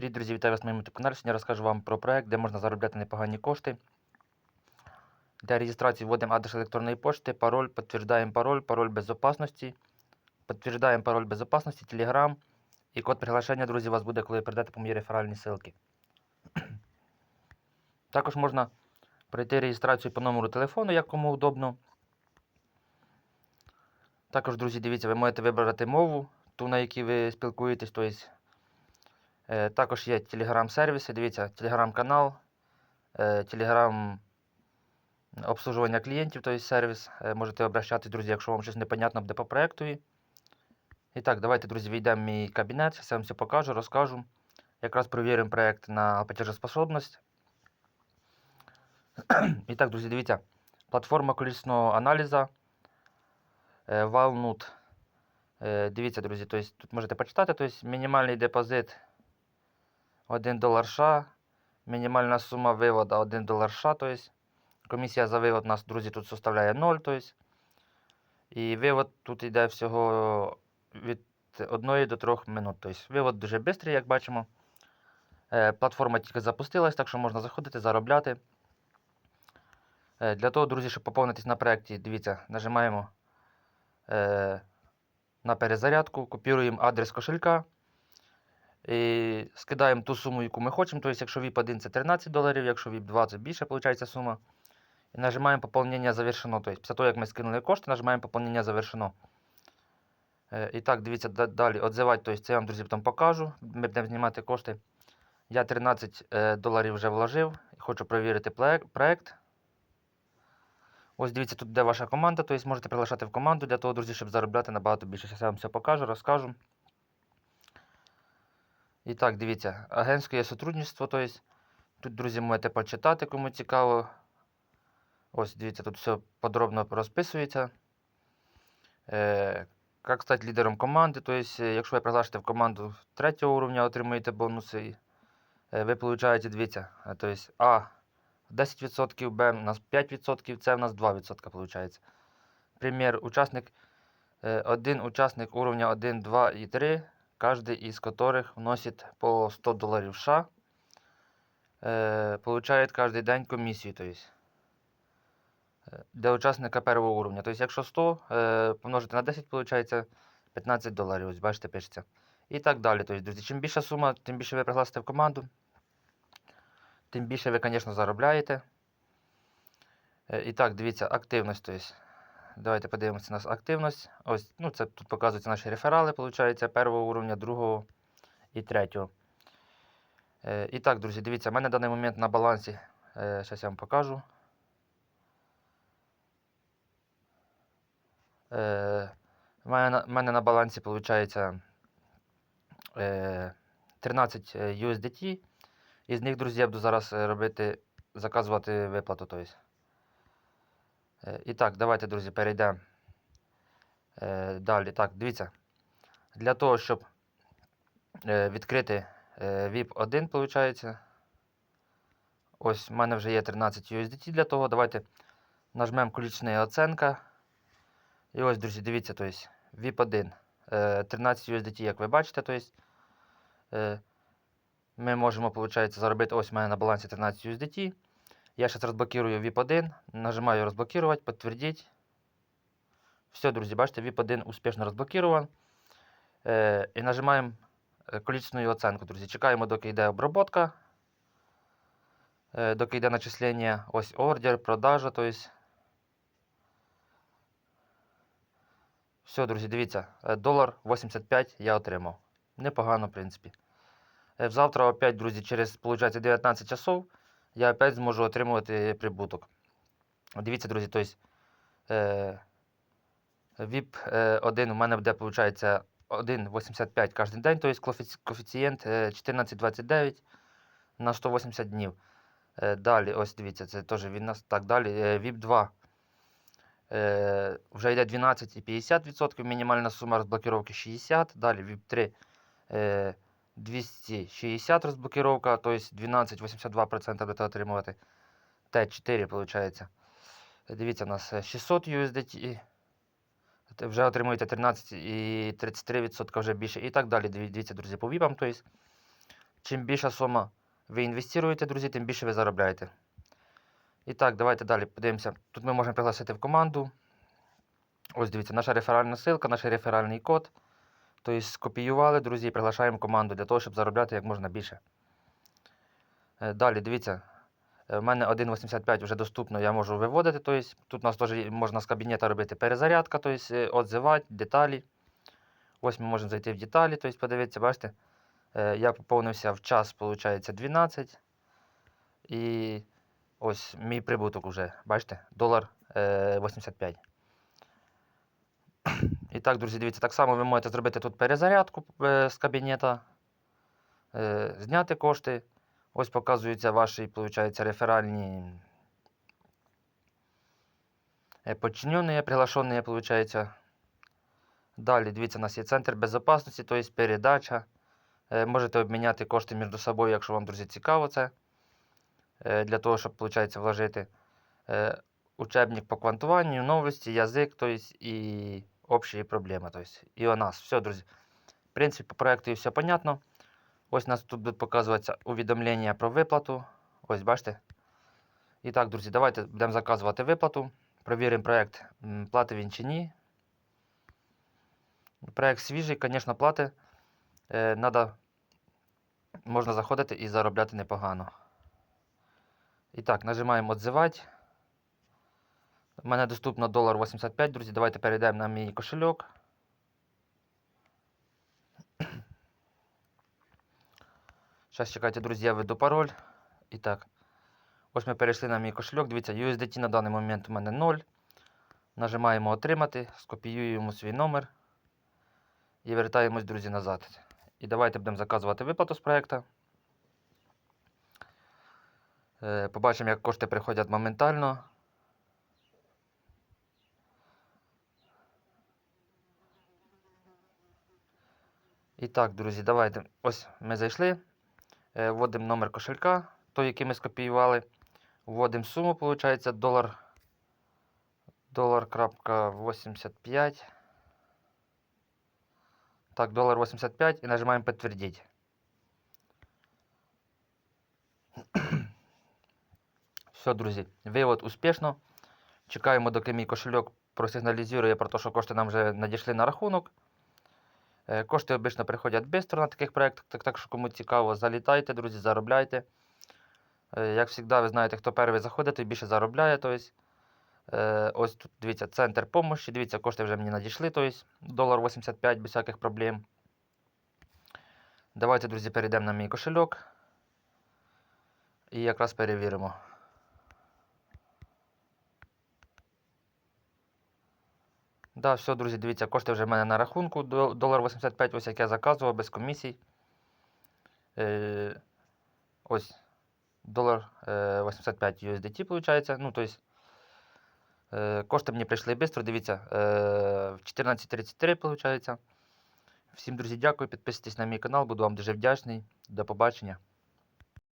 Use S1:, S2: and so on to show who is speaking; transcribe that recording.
S1: Привіт, друзі, вітаю вас на моєму каналі. Сьогодні розкажу вам про проект, де можна заробляти непогані кошти. Для реєстрації вводимо адрес електронної пошти, пароль, підтверджуємо пароль, пароль безопасності, підтверджуємо пароль безопасності, Telegram і код приглашення, друзі, у вас буде, коли перейдете по моїй реферальній ссылці. Також можна пройти реєстрацію по номеру телефону, як кому удобно. Також, друзі, дивіться, ви можете вибрати мову, ту, на якій ви спілкуєтесь. Тобто, Також є телеграм-сервіси. Дивіться, телеграм-канал, е, телеграм обслуговування клієнтів, тобто сервіс. Е, Можете обращатись, друзі, якщо вам щось непонятно буде по проектові. І так, давайте, друзі, війдемо в мій кабінет. Я вам все покажу, розкажу. Якраз перевіримо проект на платежеспособність. І так, друзі, дивіться. Платформа колісного аналізу. е. Е, Дивіться, друзі, тобто, тут можете почитати, тобто, мінімальний депозит 1 долар США, мінімальна сума виводу 1 долар США, тобто комісія за вивод у нас, друзі, тут составляє 0, тобто, і вивод тут йде всього від 1 до 3 минут. Тобто, вивод дуже швидкий, як бачимо. Е, Платформа тільки запустилась, так що можна заходити, заробляти. Е, Для того, друзі, щоб поповнитись на проєкті, дивіться, нажимаємо е, на перезарядку, копіруємо адрес кошелька. І скидаємо ту суму, яку ми хочемо. Тобто, якщо VIP 1 це 13 доларів, якщо VIP 2 це більше, виходить сума. І нажимаємо поповнення завершено. Тобто, після того, як ми скинули кошти, нажимаємо поповнення завершено. Е, І так, дивіться, далі відзивати, тобто це я вам, друзі, потім покажу. Ми будемо знімати кошти. Я 13 е, доларів вже вложив. Хочу перевірити проект. Ось дивіться, тут де ваша команда, тобто можете приглашати в команду для того, друзі, щоб заробляти набагато більше. Зараз я вам все покажу, розкажу. І так, дивіться, агентське сотрудничество, тобто тут, друзі, можете почитати, кому цікаво. Ось, дивіться, тут все подробно розписується. Е, як стати лідером команди, тобто, е, якщо ви приглашите в команду третього уровня, отримуєте бонуси. Е, ви получаєте, дивіться, е, тобто А 10%, Б у нас 5%, С у нас 2% виходить. Примір, учасник, е, один учасник уровня 1, 2 і 3 каждый из которых вносит по 100 долларов США, э, получает каждый день комиссию, то есть э, для учасника первого уровня. Тобто, якщо 100 е, помножити на 10, виходить 15 доларів. Ось бачите, пишеться. І так далі. Тобто, друзі, чим більша сума, тим більше ви пригласите в команду, тим більше ви, звісно, заробляєте. Е, і так, дивіться, активність. Тобто, Давайте подивимося на активність. Ось, ну, це тут показуються наші реферали, виходить, першого уровня, другого і третього. Е, і так, друзі, дивіться, в мене в даний момент на балансі. Е, я вам покажу. Е, в мене, на- мене на балансі виходить е, 13 е, USDT. Із них, друзі, я буду зараз е, робити, заказувати виплату. Тобто. Е, І так, давайте, друзі, перейдемо е, далі. Так, дивіться. Для того, щоб е, відкрити VIP 1, виходить. Ось в мене вже є 13 USDT для того. Давайте нажмемо колічна оценка. І ось, друзі, дивіться, тобто VIP 1. е, 13 USDT, як ви бачите, тобто, е, ми можемо, виходить, заробити. Ось у мене на балансі 13 USDT. Я сейчас разблокирую VIP1, нажимаю разблокировать, подтвердить. Все, друзі, бачите, VIP1 успішно розблокирован. Е, і нажимаємо е, количественну оценку, друзі. Чекаємо, доки йде обробка, е, доки йде начислення. Ось ордер, продажа. То есть. Все, друзі, дивіться, долар 85 я отримав. Непогано, в принципі. Завтра опять, друзі, через, получается, 19 часов я опять зможу отримувати прибуток. Дивіться, друзі, тобто е, VIP е, 1 у мене буде, виходить, 1,85 кожен день, тобто коефіці- коефіцієнт е, 14,29 на 180 днів. Е, далі, ось дивіться, це теж він нас так далі. Е, VIP 2 е, вже йде 12,50%, мінімальна сума розблокировки 60. Далі VIP 3 е, 260 розблокировка, тобто 12,82% будете отримувати. Т4, виходить. Дивіться, у нас е, 600 USDT. Вже отримуєте 13 і 33% вже більше. І так далі. Дивіться, друзі, по віпам. Тобто чим більша сума ви інвестуєте, друзі, тим більше ви заробляєте. І так, давайте далі подивимося. Тут ми можемо пригласити в команду. Ось дивіться, наша реферальна ссылка, наш реферальний код. Тобто скопіювали, друзі, і приглашаємо команду для того, щоб заробляти як можна більше. Е, Далі, дивіться, е, в мене 1.85 вже доступно, я можу виводити. Тобто, тут у нас теж можна з кабінету робити перезарядка, тобто е, отзивати, деталі. Ось ми можемо зайти в деталі, тобто подивитися, бачите, е, я поповнився в час, виходить, 12. І ось мій прибуток вже, бачите, долар е, 85. І так, друзі, дивіться, так само ви можете зробити тут перезарядку е, з кабінета, е, зняти кошти. Ось показуються ваші, виходить, реферальні е, подчинені, приглашені, виходить. Далі, дивіться, у нас є центр безпечності, тобто передача. Можете обміняти кошти між собою, якщо вам, друзі, цікаво це. Для того, щоб, виходить, вложити учебник по квантуванню, новості, язик, тобто і общі проблеми. Тобто, і у нас. Все, друзі. В принципі, по проекту все понятно. Ось у нас тут будуть показуватися увідомлення про виплату. Ось, бачите. І так, друзі, давайте будемо заказувати виплату. Провіримо проект, платить він чи ні. Проект свіжий, звісно, плати. Е, надо, можна заходити і заробляти непогано. І так, нажимаємо «Отзивати». У мене доступно долар 85, друзі. Давайте перейдемо на мій кошельок. Зараз чекайте, друзі, я введу пароль. І так. Ось ми перейшли на мій кошельок. Дивіться, USDT на даний момент у мене 0. Нажимаємо Отримати, скопіюємо свій номер і вертаємось, друзі, назад. І давайте будемо заказувати виплату з проекту. Е, Побачимо, як кошти приходять моментально. І так, друзі, давайте. Ось ми зайшли. Е, Вводимо номер кошелька, той, який ми скопіювали. Вводимо суму, виходить, долар. Долар крапка 85. Так, долар 85 і нажимаємо підтвердити. Все, друзі, вивод успішно. Чекаємо, доки мій кошельок просигналізує про те, що кошти нам вже надійшли на рахунок. Е, Кошти обично приходять швидко на таких проєктах, так, так що кому цікаво, залітайте, друзі, заробляйте. Е, Як завжди, ви знаєте, хто перший заходить, той більше заробляє. Тобто, ось тут дивіться, центр помощі. Дивіться, кошти вже мені надійшли, тобто долар 85 без всяких проблем. Давайте, друзі, перейдемо на мій кошельок. І якраз перевіримо. Да, все, друзі, дивіться, кошти вже в мене на рахунку. Дол- Долар 85, ось як я заказував, без комісій. Е, ось долар е, 85 USDT, виходить. Ну, тобто, е, кошти мені прийшли швидко, дивіться, е, в 14.33, виходить. Всім, друзі, дякую. Підписуйтесь на мій канал, буду вам дуже вдячний. До побачення.